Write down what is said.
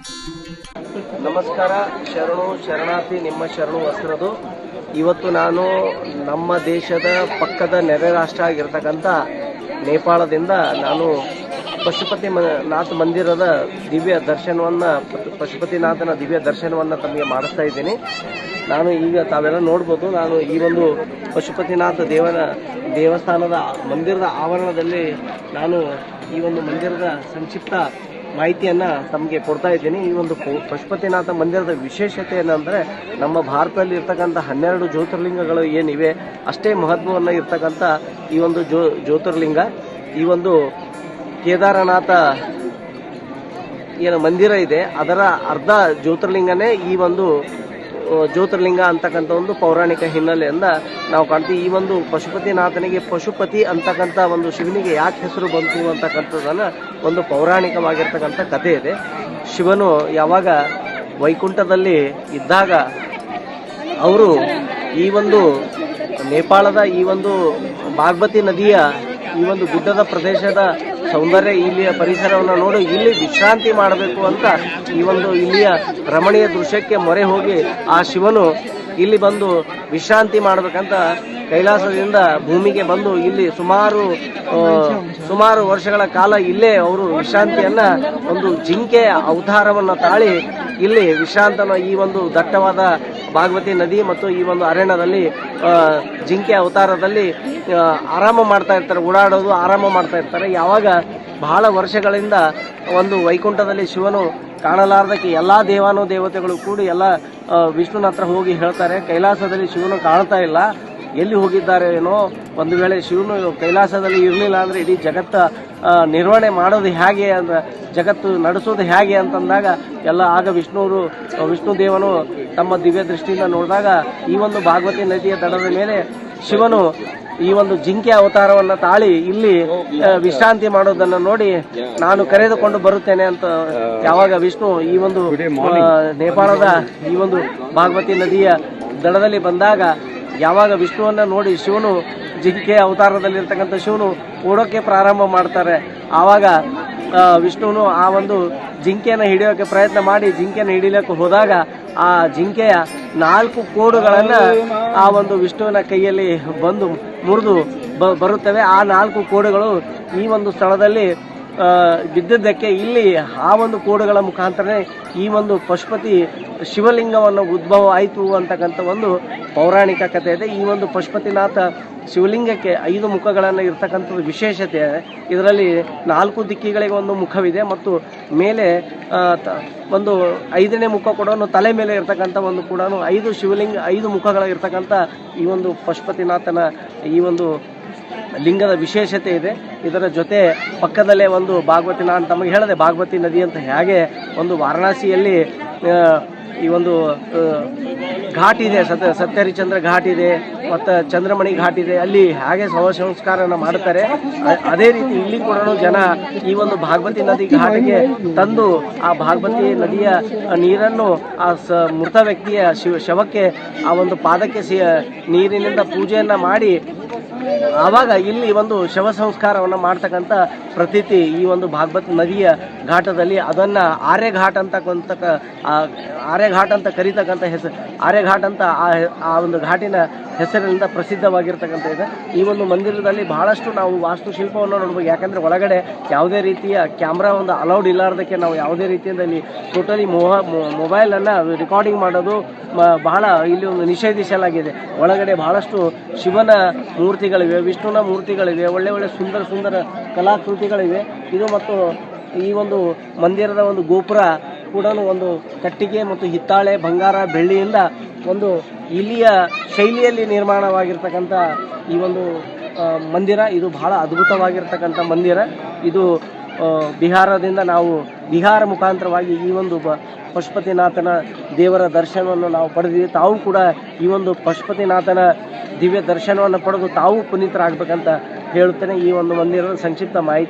ನಮಸ್ಕಾರ, ಶರಣು, ಶರಣಾರ್ಥಿ, ನಿಮ್ಮ ಶರಣು ವಸ್ತ್ರದು ಇವತ್ತು ನಾನು ನಮ್ಮ ದೇಶದ ಪಕ್ಕದ ನೆರೆ ರಾಷ್ಟ್ರ ಆಗಿರ್ತಕ್ಕಂಥ ನೇಪಾಳದಿಂದ ನಾನು ಪಶುಪತಿ ಮ- ನಾಥ ಮಂದಿರದ ದಿವ್ಯ ದರ್ಶನವನ್ನ, ಪಶುಪತಿನಾಥನ ದಿವ್ಯ ದರ್ಶನವನ್ನ ತಮಗೆ ಮಾಡಿಸ್ತಾ ಇದ್ದೀನಿ. ನಾನು ಈಗ ತಾವೆಲ್ಲ ನೋಡ್ಬೋದು, ನಾನು ಈ ಒಂದು ಪಶುಪತಿನಾಥ ದೇವನ, ದೇವಸ್ಥಾನದ ಮಂದಿರದ ಆವರಣದಲ್ಲಿ ನಾನು ಈ ಒಂದು ಮಂದಿರದ ಸಂಕ್ಷಿಪ್ತ ಮಾಹಿತಿಯನ್ನ ತಮಗೆ ಕೊಡ್ತಾ ಇದ್ದೀನಿ. ಈ ಒಂದು ಪಶುಪತಿನಾಥ ಮಂದಿರದ ವಿಶೇಷತೆ ಏನಂದ್ರೆ ನಮ್ಮ ಭಾರತದಲ್ಲಿ ಇರ್ತಕ್ಕಂಥ ಹನ್ನೆರಡು ಜ್ಯೋತಿರ್ಲಿಂಗಗಳು ಏನಿವೆ, ಅಷ್ಟೇ ಮಹತ್ವವನ್ನು ಇರ್ತಕ್ಕಂಥ ಈ ಒಂದು ಜ್ಯೋ ಜ್ಯೋತಿರ್ಲಿಂಗ. ಈ ಒಂದು ಕೇದಾರನಾಥ ಏನು ಮಂದಿರ ಇದೆ. ಅದರ ಅರ್ಧ ಜ್ಯೋತಿರ್ಲಿಂಗನೇ ಈ ಒಂದು ಜ್ಯೋತಿರ್ಲಿಂಗ ಅಂತಕ್ಕಂಥ ಒಂದು ಪೌರಾಣಿಕ ಹಿನ್ನೆಲೆಯಿಂದ ನಾವು ಕಾಣ್ತೀವಿ. ಈ ಒಂದು ಪಶುಪತಿನಾಥನಿಗೆ ಪಶುಪತಿ ಅಂತಕ್ಕಂಥ ಒಂದು ಶಿವನಿಗೆ ಯಾಕೆ ಹೆಸರು ಬಂತು ಅಂತಕ್ಕಂಥದ್ದನ್ನು ಒಂದು ಪೌರಾಣಿಕವಾಗಿರ್ತಕ್ಕಂಥ ಕಥೆ ಇದೆ. ಶಿವನು ಯಾವಾಗ ವೈಕುಂಠದಲ್ಲಿ ಇದ್ದಾಗ ಅವರು ಈ ಒಂದು ನೇಪಾಳದ ಈ ಒಂದು ಬಾಗ್ಮತಿ ನದಿಯ ಈ ಒಂದು ಗುಡ್ಡದ ಪ್ರದೇಶದ ಸೌಂದರ್ಯ, ಇಲ್ಲಿಯ ಪರಿಸರವನ್ನು ನೋಡಿ ಇಲ್ಲಿ ವಿಶ್ರಾಂತಿ ಮಾಡಬೇಕು ಅಂತ ಈ ಒಂದು ಇಲ್ಲಿಯ ರಮಣೀಯ ದೃಶ್ಯಕ್ಕೆ ಮೊರೆ ಹೋಗಿ ಆ ಶಿವನು ಇಲ್ಲಿ ಬಂದು ವಿಶ್ರಾಂತಿ ಮಾಡಬೇಕಂತ ಕೈಲಾಸದಿಂದ ಭೂಮಿಗೆ ಬಂದು ಇಲ್ಲಿ ಸುಮಾರು ಸುಮಾರು ವರ್ಷಗಳ ಕಾಲ ಇಲ್ಲೇ ಅವರು ವಿಶ್ರಾಂತಿಯನ್ನ, ಒಂದು ಜಿಂಕೆ ಅವತಾರವನ್ನು ತಾಳಿ ಇಲ್ಲಿ ವಿಶ್ರಾಂತನ ಈ ಒಂದು ದಟ್ಟವಾದ ಭಾಗವತಿ ನದಿ ಮತ್ತು ಈ ಒಂದು ಅರಣ್ಯದಲ್ಲಿ ಜಿಂಕೆ ಅವತಾರದಲ್ಲಿ ಆರಾಮ ಮಾಡ್ತಾ ಇರ್ತಾರೆ, ಓಡಾಡೋದು ಆರಾಮ ಮಾಡ್ತಾ ಇರ್ತಾರೆ. ಯಾವಾಗ ಬಹಳ ವರ್ಷಗಳಿಂದ ಒಂದು ವೈಕುಂಠದಲ್ಲಿ ಶಿವನು ಕಾಣಲಾರ್ದಕ್ಕೆ ಎಲ್ಲಾ ದೇವಾನು ದೇವತೆಗಳು ಕೂಡಿ ಎಲ್ಲ ವಿಷ್ಣುನ ಹತ್ರ ಹೋಗಿ ಹೇಳ್ತಾರೆ, ಕೈಲಾಸದಲ್ಲಿ ಶಿವನು ಕಾಣ್ತಾ ಇಲ್ಲ, ಎಲ್ಲಿ ಹೋಗಿದ್ದಾರೆ ಏನೋ ಒಂದು ವೇಳೆ ಶಿವನು ಕೈಲಾಸದಲ್ಲಿ ಇರಲಿಲ್ಲ ಅಂದ್ರೆ ಇಡೀ ಜಗತ್ತ ನಿರ್ವಹಣೆ ಮಾಡೋದು ಹೇಗೆ ಅಂತ ಜಗತ್ತು ನಡೆಸೋದು ಹೇಗೆ ಅಂತಂದಾಗ ಎಲ್ಲ ಆಗ ವಿಷ್ಣುವರು ವಿಷ್ಣು ದೇವನು ತಮ್ಮ ದಿವ್ಯ ದೃಷ್ಟಿಯಿಂದ ನೋಡಿದಾಗ ಈ ಒಂದು ಭಾಗವತಿ ನದಿಯ ದಡದ ಮೇಲೆ ಶಿವನು ಈ ಒಂದು ಜಿಂಕೆ ಅವತಾರವನ್ನ ತಾಳಿ ಇಲ್ಲಿ ವಿಶ್ರಾಂತಿ ಮಾಡೋದನ್ನ ನೋಡಿ ನಾನು ಕರೆದುಕೊಂಡು ಬರುತ್ತೇನೆ ಅಂತ ಯಾವಾಗ ವಿಷ್ಣು ಈ ಒಂದು ನೇಪಾಳದ ಈ ಒಂದು ಭಾಗವತಿ ನದಿಯ ದಡದಲ್ಲಿ ಬಂದಾಗ ಯಾವಾಗ ವಿಷ್ಣುವನ್ನ ನೋಡಿ ಶಿವನು ಜಿಂಕೆ ಅವತಾರದಲ್ಲಿರ್ತಕ್ಕಂಥ ಶಿವನು ಓಡೋಕೆ ಪ್ರಾರಂಭ ಮಾಡ್ತಾರೆ. ಆವಾಗ ವಿಷ್ಣುನು ಆ ಒಂದು ಜಿಂಕೆಯನ್ನು ಹಿಡಿಯೋಕೆ ಪ್ರಯತ್ನ ಮಾಡಿ, ಜಿಂಕೆಯನ್ನು ಹಿಡಿಲಿಕ್ಕೆ ಹೋದಾಗ ಆ ಜಿಂಕೆಯ ನಾಲ್ಕು ಕೋಡುಗಳನ್ನು ಆ ಒಂದು ವಿಷ್ಣುವಿನ ಕೈಯಲ್ಲಿ ಬಂದು ಮುರಿದು ಬರುತ್ತವೆ. ಆ ನಾಲ್ಕು ಕೋಡುಗಳು ಈ ಒಂದು ಸ್ಥಳದಲ್ಲಿ ಬಿದ್ದಿದ್ದಕ್ಕೆ ಇಲ್ಲಿ ಆ ಒಂದು ಕೋಡುಗಳ ಮುಖಾಂತರನೇ ಈ ಒಂದು ಪಶುಪತಿ ಶಿವಲಿಂಗವನ್ನು ಉದ್ಭವ ಆಯಿತು ಅಂತಕ್ಕಂಥ ಒಂದು ಪೌರಾಣಿಕ ಕಥೆ ಇದೆ. ಈ ಒಂದು ಪಶುಪತಿನಾಥ ಶಿವಲಿಂಗಕ್ಕೆ ಐದು ಮುಖಗಳನ್ನು ಇರ್ತಕ್ಕಂಥದ್ದು ವಿಶೇಷತೆ. ಇದೆ ಇದರಲ್ಲಿ ನಾಲ್ಕು ದಿಕ್ಕಿಗಳಿಗೆ ಒಂದು ಮುಖವಿದೆ ಮತ್ತು ಮೇಲೆ ಒಂದು ಐದನೇ ಮುಖ ಕೂಡ ತಲೆ ಮೇಲೆ ಇರ್ತಕ್ಕಂಥ ಒಂದು ಕೂಡ ಐದು ಶಿವಲಿಂಗ, ಐದು ಮುಖಗಳ ಈ ಒಂದು ಪಶುಪತಿನಾಥನ ಈ ಒಂದು ಲಿಂಗದ ವಿಶೇಷತೆ ಇದೆ. ಇದರ ಜೊತೆ ಪಕ್ಕದಲ್ಲೇ ಒಂದು ಭಾಗವತಿ, ನಾನು ತಮಗೆ ಹೇಳಿದೆ ಭಾಗವತಿ ನದಿ ಅಂತ ಹೇಗೆ ಒಂದು ವಾರಣಾಸಿಯಲ್ಲಿ ಈ ಒಂದು ಘಾಟ್ ಇದೆ, ಸತ್ಯ, ಸತ್ಯಹರಿಚಂದ್ರ ಘಾಟ್ ಇದೆ, ಮತ್ತು ಚಂದ್ರಮಣಿ ಘಾಟ್ ಇದೆ, ಅಲ್ಲಿ ಹಾಗೆ ಶವ ಸಂಸ್ಕಾರನ ಮಾಡ್ತಾರೆ ಅದೇ ರೀತಿ ಇಲ್ಲಿ ಕೂಡ ಜನ ಈ ಒಂದು ಭಾಗವತಿ ನದಿ ಘಾಟಿಗೆ ತಂದು ಆ ಭಾಗವತಿ ನದಿಯ ನೀರನ್ನು ಆ ಸ, ಮೃತ ವ್ಯಕ್ತಿಯ ಶಿವ, ಶವಕ್ಕೆ, ಆ ಒಂದು ಪಾದಕ್ಕೆ ನೀರಿನಿಂದ ಪೂಜೆಯನ್ನು ಮಾಡಿ ಆವಾಗ ಇಲ್ಲಿ ಒಂದು ಶವ ಸಂಸ್ಕಾರವನ್ನು ಮಾಡ್ತಕ್ಕಂಥ ಪ್ರತೀತಿ ಈ ಒಂದು ಭಾಗವತ್ ನದಿಯ ಘಾಟದಲ್ಲಿ ಅದನ್ನ ಆರ್ಯಘಾಟ್ ಅಂತ ಕೊಂತಕ ಆರ್ಯಘಾಟ್ ಅಂತ ಕರೀತಕ್ಕಂಥ ಹೆಸರು. ಆರ್ಯಘಾಟ್ ಅಂತ ಆ ಒಂದು ಘಾಟಿನ ಹೆಸರಿನಿಂದ ಪ್ರಸಿದ್ಧವಾಗಿರ್ತಕ್ಕಂಥ ಇದೆ. ಈ ಒಂದು ಮಂದಿರದಲ್ಲಿ ಬಹಳಷ್ಟು ನಾವು ವಾಸ್ತುಶಿಲ್ಪವನ್ನು ನೋಡ್ಬೋದು. ಯಾಕಂದ್ರೆ ಒಳಗಡೆ ಯಾವುದೇ ರೀತಿಯ ಕ್ಯಾಮ್ರಾ ಒಂದು ಅಲೌಡ್ ಇಲ್ಲಾರ್ದಕ್ಕೆ ನಾವು ಯಾವುದೇ ರೀತಿಯಿಂದ ಇಲ್ಲಿ ಟೋಟಲಿ ಮೊಬೈಲ್ ಅನ್ನ ರೆಕಾರ್ಡಿಂಗ್ ಮಾಡೋದು ಬಹಳ ಇಲ್ಲಿ ಒಂದು ನಿಷೇಧಿಸಲಾಗಿದೆ. ಒಳಗಡೆ ಬಹಳಷ್ಟು ಶಿವನ ಮೂರ್ತಿಗಳಿವೆ, ವಿಷ್ಣುನ ಮೂರ್ತಿಗಳಿವೆ, ಒಳ್ಳೆ ಒಳ್ಳೆ ಸುಂದರ ಸುಂದರ ಕಲಾಕೃತಿಗಳಿವೆ. ಇದು ಮತ್ತು ಈ ಒಂದು ಮಂದಿರದ ಒಂದು ಗೋಪುರ ಕೂಡ ಒಂದು ಕಟ್ಟಿಗೆ ಮತ್ತು ಹಿತ್ತಾಳೆ, ಬಂಗಾರ, ಬೆಳ್ಳಿಯಿಂದ ಒಂದು ಇಲಿಯ ಶೈಲಿಯಲ್ಲಿ ನಿರ್ಮಾಣವಾಗಿರ್ತಕ್ಕಂಥ ಈ ಒಂದು ಮಂದಿರ. ಇದು ಬಹಳ ಅದ್ಭುತವಾಗಿರ್ತಕ್ಕಂಥ ಮಂದಿರ. ಇದು ಬಿಹಾರದಿಂದ ನಾವು ಬಿಹಾರ ಮುಖಾಂತರವಾಗಿ ಈ ಒಂದು ಪಶುಪತಿನಾಥನ ದೇವರ ದರ್ಶನವನ್ನು ನಾವು ಪಡೆದಿದ್ದೀವಿ. ತಾವು ಕೂಡ ಈ ಒಂದು ಪಶುಪತಿನಾಥನ ದಿವ್ಯ ದರ್ಶನವನ್ನು ಪಡೆದು ತಾವು ಪುನೀತರಾಗಬೇಕಂತ ಹೇಳುತ್ತೇನೆ ಈ ಒಂದು ಮಂದಿರದ ಸಂಕ್ಷಿಪ್ತ ಮಾಹಿತಿ.